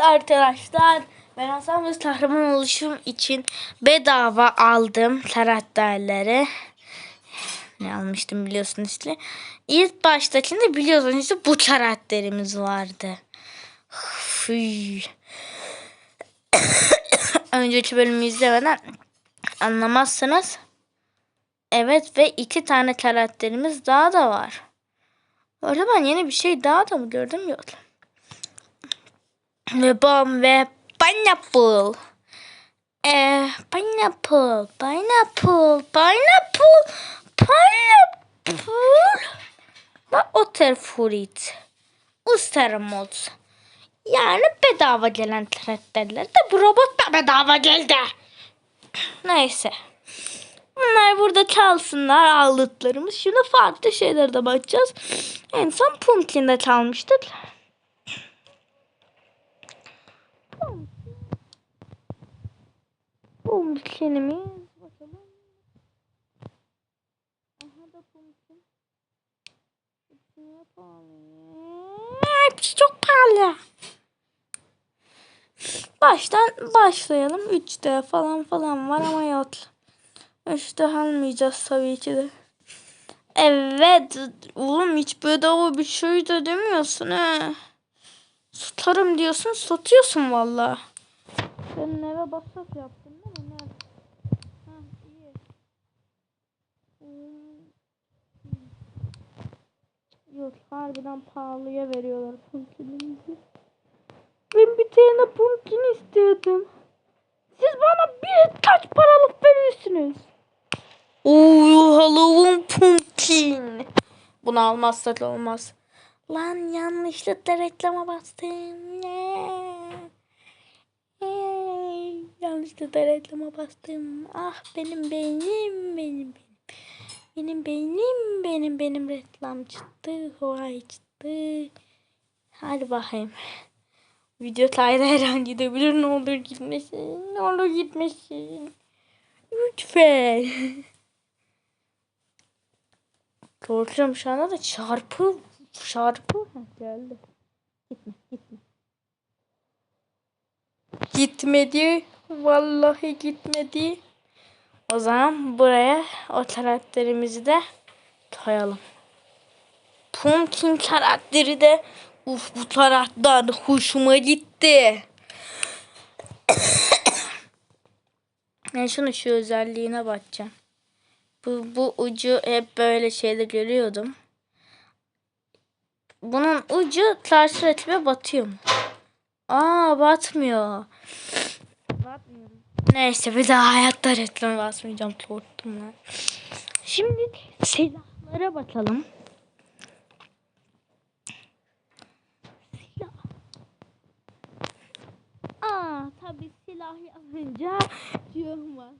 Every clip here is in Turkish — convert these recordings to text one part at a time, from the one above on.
arkadaşlar ben Hasan ve kahraman oluşum için bedava aldım karakterleri. Ne almıştım biliyorsunuz işte. İlk baştakinde biliyorsunuz işte bu karakterimiz vardı. Önceki bölümü izlemeden anlamazsınız. Evet ve iki tane karakterimiz daha da var. Orada ben yeni bir şey daha da mı gördüm yok. Bom ve pineapple. Ee, pineapple, pineapple, pineapple, pineapple. Ve otter fruit. Ustermos. Yani bedava gelen karakterler de bu robot da bedava geldi. Neyse. Bunlar burada kalsınlar aldıklarımız. Şimdi farklı şeylere de bakacağız. En son Pumpkin'de kalmıştık. Pumpkin'imiz bakalım. Aha da Pumpkin. Pahalı. Hepsi çok pahalı. Baştan başlayalım. 3D falan falan var ama yok. 3D almayacağız tabii ki de. Evet. Oğlum hiç bedava bir şey de demiyorsun he. Satarım diyorsun satıyorsun valla. Sen eve basat yaptın değil mi? Yok harbiden pahalıya veriyorlar pumpkinimizi. Ben bir tane pumpkin istiyordum. Siz bana bir kaç paralık veriyorsunuz? Oo Halloween pumpkin. Bunu almazsak olmaz. Lan yanlışlıkla reklama bastım. Yanlışlıkla reklama bastım. Ah benim beynim benim benim. Benim beynim benim benim reklam çıktı. Vay çıktı. Hadi bakayım. Video kaydı her an gidebilir. Ne olur gitmesin. Ne olur gitmesin. Lütfen. Korkuyorum şu anda da çarpı çarpı geldi. Gitme gitme. Gitmedi. Vallahi gitmedi. O zaman buraya o karakterimizi de koyalım. Pumpkin karakteri de uf bu karakter hoşuma gitti. ben şunu şu özelliğine bakacağım. Bu, bu ucu hep böyle şeyde görüyordum. Bunun ucu karşı rakibe batıyor mu? Aa batmıyor. Batmıyor. Neyse bir daha hayatta reklam basmayacağım. Korktum lan. Şimdi silahlara bakalım. Silah. Aa tabii silah yazınca diyorum var.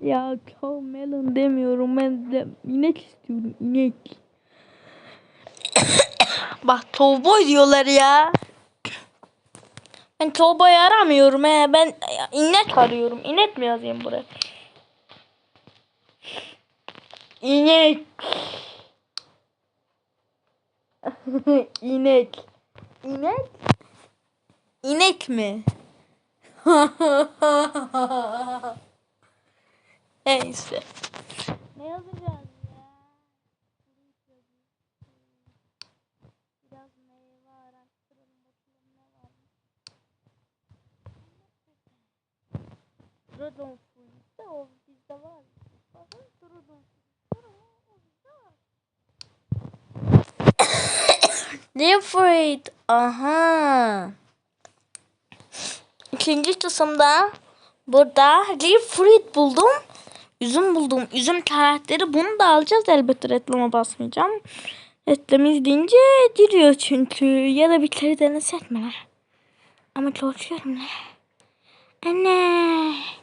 Ya cow melon demiyorum ben de inek istiyorum inek. Bak cowboy diyorlar ya. Ben cowboy aramıyorum he. Ben inek arıyorum. İnek mi yazayım buraya? İnek. İnek. İnek? İnek mi? Neyse. Ne yazacağız ya? Biraz meyve araştıralım bakalım ne var. Dragon fruit de o bizde var. Bakın. Leaf fruit. Aha. İkinci kısımda burada leaf fruit buldum. Üzüm buldum. Üzüm karakteri. Bunu da alacağız. Elbette reklama basmayacağım. Reklam izleyince giriyor çünkü. Ya da bir kere denesek mi? Ama korkuyorum ne? Anne.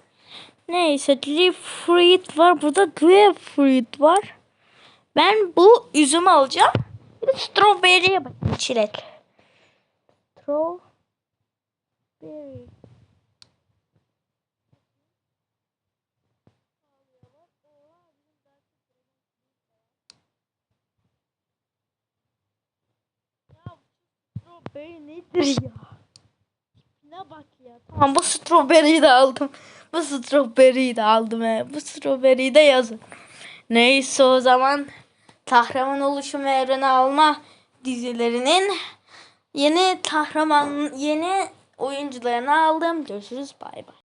Neyse grapefruit var. Burada grapefruit var. Ben bu üzüm alacağım. Bir de strawberry'e bakın çilek. Strawberry. Strawberry nedir ya? Ne bak ya. Tamam bu strawberry'i de aldım. Bu strawberry'i de aldım he. Bu strawberry'i de yazın. Neyse o zaman kahraman oluşum ve evreni alma dizilerinin yeni kahraman yeni oyuncularını aldım. Görüşürüz bay bay.